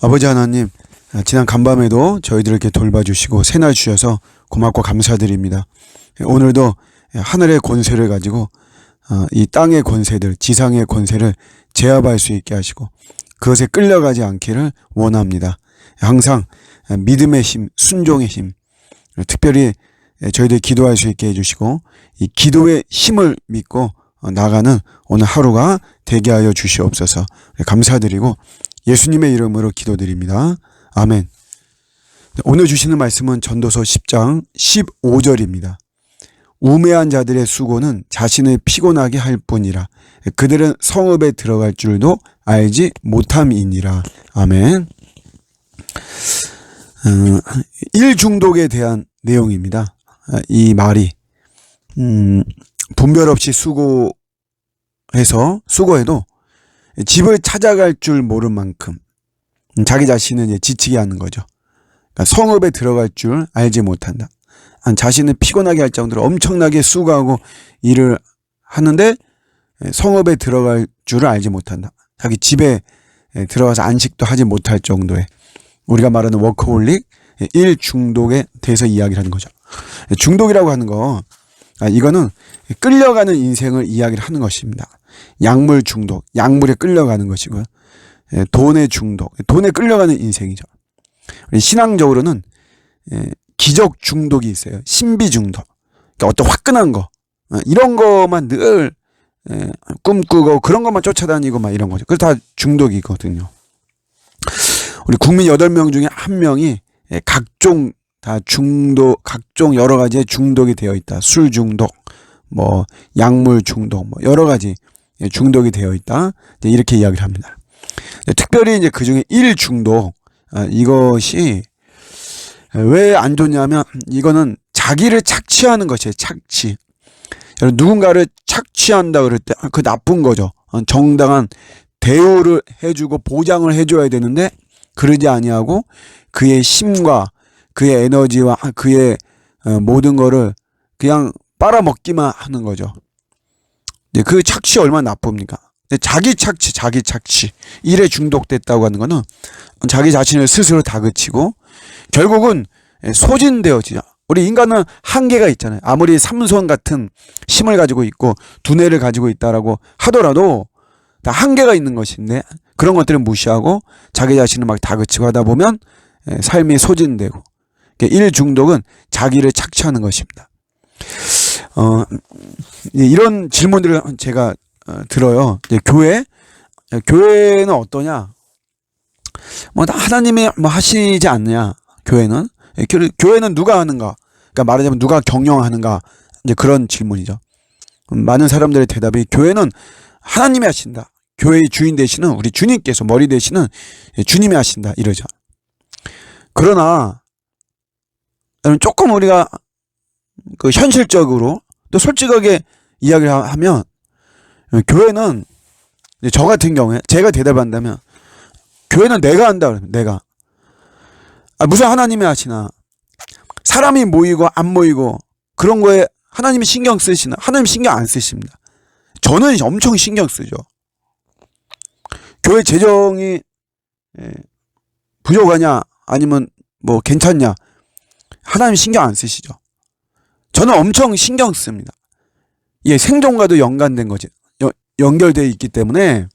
아버지 하나님, 아, 지난 간밤에도 저희들을 이렇게 돌봐주시고 새날 주셔서 고맙고 감사드립니다. 예, 오늘도 하늘의 권세를 가지고 어, 이 땅의 권세들, 지상의 권세를 제압할 수 있게 하시고 그것에 끌려가지 않기를 원합니다. 항상 믿음의 힘, 순종의 힘, 특별히 저희들 기도할 수 있게 해주시고 이 기도의 힘을 믿고 어, 나가는 오늘 하루가 되게 하여 주시옵소서 감사드리고 예수님의 이름으로 기도드립니다. 아멘. 오늘 주시는 말씀은 전도서 10장 15절입니다. 우매한 자들의 수고는 자신을 피곤하게 할 뿐이라 그들은 성읍에 들어갈 줄도 알지 못함이니라. 아멘. 음, 일 중독에 대한 내용입니다. 아, 이 말이 음, 분별 없이 수고해서 수고해도 집을 찾아갈 줄 모른 만큼 자기 자신을 지치게 하는 거죠. 그러니까 성읍에 들어갈 줄 알지 못한다. 자신을 피곤하게 할 정도로 엄청나게 수고하고 일을 하는데 성읍에 들어갈 줄을 알지 못한다. 자기 집에 들어가서 안식도 하지 못할 정도의 우리가 말하는 워커홀릭 일 중독에 대해서 이야기를 하는 거죠. 중독이라고 하는 거 아, 이거는 끌려가는 인생을 이야기를 하는 것입니다. 약물 중독, 약물에 끌려가는 것이고요. 예, 돈의 중독, 돈에 끌려가는 인생이죠. 신앙적으로는 예, 기적 중독이 있어요. 신비 중독. 그러니까 어떤 화끈한 거, 어, 이런 것만 늘 예, 꿈꾸고 그런 것만 쫓아다니고 막 이런 거죠. 그래서 다 중독이거든요. 우리 국민 8명 중에 한 명이 각종 다 중독, 각종 여러 가지의 중독이 되어 있다. 술 중독, 뭐 약물 중독, 뭐 여러 가지 중독이 되어 있다. 이렇게 이야기를 합니다. 특별히 이제 그 중에 일 중독, 아, 이것이 왜 안 좋냐면 이거는 자기를 착취하는 것이에요. 착취. 누군가를 착취한다 그럴 때 그 나쁜 거죠. 어, 정당한 대우를 해주고 보장을 해줘야 되는데 그러지 아니하고 그의 힘과 그의 에너지와 그의 어, 모든 거를 그냥 빨아먹기만 하는 거죠. 그 착취 얼마나 나쁩니까? 자기 착취, 자기 착취. 일에 중독됐다고 하는 거는 자기 자신을 스스로 다그치고 결국은 소진되어지죠. 우리 인간은 한계가 있잖아요. 아무리 삼손 같은 힘을 가지고 있고 두뇌를 가지고 있다라고 하더라도 다 한계가 있는 것인데 그런 것들을 무시하고 자기 자신을 막 다그치고 하다 보면 삶이 소진되고 일 중독은 자기를 착취하는 것입니다. 어, 이런 질문들을 제가 어, 들어요. 교회 교회는 어떠냐? 뭐 하나님이 뭐 하시지 않느냐? 교회는 교회는 누가 하는가? 그러니까 말하자면 누가 경영하는가? 이제 그런 질문이죠. 많은 사람들의 대답이 교회는 하나님이 하신다. 교회의 주인 되시는 우리 주님께서 머리 되시는 주님이 하신다 이러죠. 그러나 조금 우리가 그 현실적으로 또 솔직하게 이야기를 하면 교회는 저 같은 경우에 제가 대답한다면 교회는 내가 한다 그러면 내가 아, 무슨 하나님이 하시나 사람이 모이고 안 모이고 그런 거에 하나님이 신경 쓰시나 하나님 신경 안 쓰십니다. 저는 엄청 신경 쓰죠. 교회 재정이 예, 부족하냐 아니면 뭐 괜찮냐 하나님 신경 안 쓰시죠. 저는 엄청 신경 씁니다. 예, 생존과도 연관된 거지. 연결되어 있기 때문에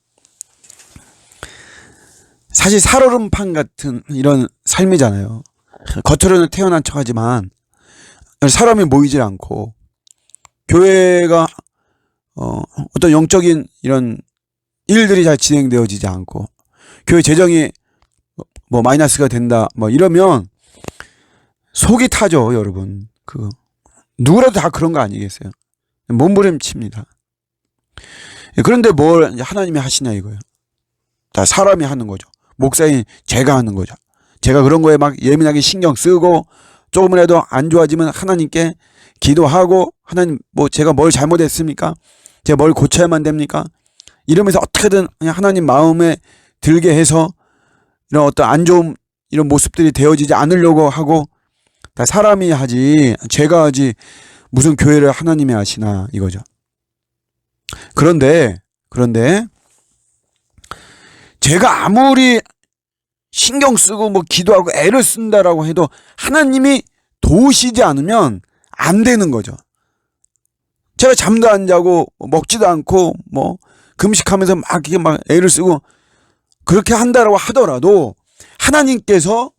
사실 살얼음판 같은 이런 삶이잖아요. 겉으로는 태어난 척 하지만 사람이 모이질 않고 교회가 어, 어떤 영적인 이런 일들이 잘 진행되어지지 않고 교회 재정이 뭐 마이너스가 된다 뭐 이러면 속이 타죠 여러분 그 누구라도 다 그런 거 아니겠어요? 몸부림칩니다. 그런데 뭘 하나님이 하시냐 이거예요. 다 사람이 하는 거죠. 목사인 제가 하는 거죠. 제가 그런 거에 막 예민하게 신경 쓰고 조금이라도 안 좋아지면 하나님께 기도하고 하나님 뭐 제가 뭘 잘못했습니까? 제가 뭘 고쳐야만 됩니까? 이러면서 어떻게든 하나님 마음에 들게 해서 이런 어떤 안 좋은 이런 모습들이 되어지지 않으려고 하고 다 사람이 하지 제가 하지 무슨 교회를 하나님이 하시나 이거죠. 그런데 그런데 제가 아무리 신경 쓰고 뭐 기도하고 애를 쓴다라고 해도 하나님이 도우시지 않으면 안 되는 거죠. 제가 잠도 안 자고 먹지도 않고 뭐 금식하면서 막 이렇게 막 애를 쓰고 그렇게 한다라고 하더라도 하나님께서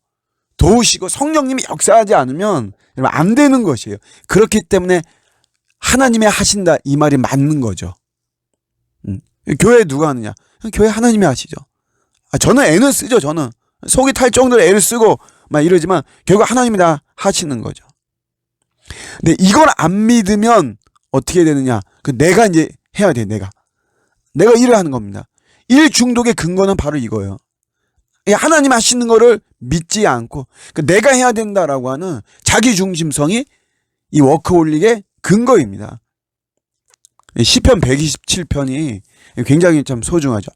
도우시고 성령님이 역사하지 않으면 안 되는 것이에요. 그렇기 때문에 하나님이 하신다 이 말이 맞는 거죠. 음. 교회 누가 하느냐? 교회 하나님이 하시죠. 아, 저는 애는 쓰죠. 저는 속이 탈 정도로 애를 쓰고 막 이러지만 결국 하나님이 다 하시는 거죠. 근데 이걸 안 믿으면 어떻게 되느냐? 그 내가 이제 해야 돼. 내가 내가 일을 하는 겁니다. 일 중독의 근거는 바로 이거예요. 이 하나님 하시는 거를 믿지 않고 그 내가 해야 된다라고 하는 자기 중심성이 이 워크홀릭의 근거입니다. 시편 127편이 굉장히 참 소중하죠.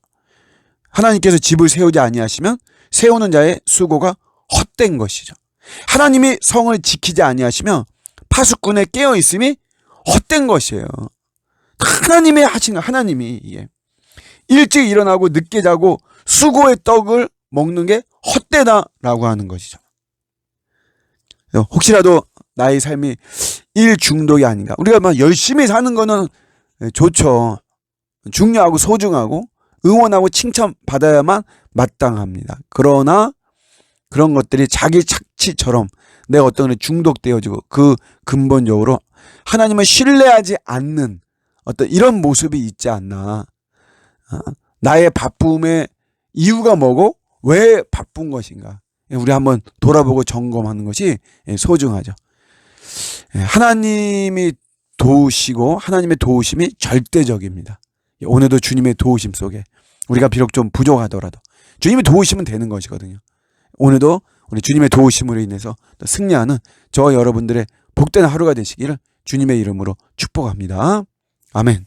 하나님께서 집을 세우지 아니하시면 세우는 자의 수고가 헛된 것이죠. 하나님이 성을 지키지 아니하시면 파수꾼의 깨어 있음이 헛된 것이에요. 하나님이 하신 거 하나님이 이게 일찍 일어나고 늦게 자고 수고의 떡을 먹는 게 헛되다라고 하는 것이죠. 혹시라도 나의 삶이 일 중독이 아닌가. 우리가 막 열심히 사는 거는 좋죠. 중요하고 소중하고 응원하고 칭찬 받아야만 마땅합니다. 그러나 그런 것들이 자기 착취처럼 내가 어떤 게 중독되어지고 그 근본적으로 하나님을 신뢰하지 않는 어떤 이런 모습이 있지 않나. 어? 나의 바쁨의 이유가 뭐고 왜 바쁜 것인가. 우리 한번 돌아보고 점검하는 것이 소중하죠. 예, 하나님이 도우시고 하나님의 도우심이 절대적입니다. 오늘도 주님의 도우심 속에 우리가 비록 좀 부족하더라도 주님이 도우시면 되는 것이거든요. 오늘도 우리 주님의 도우심으로 인해서 또 승리하는 저 여러분들의 복된 하루가 되시기를 주님의 이름으로 축복합니다. 아멘.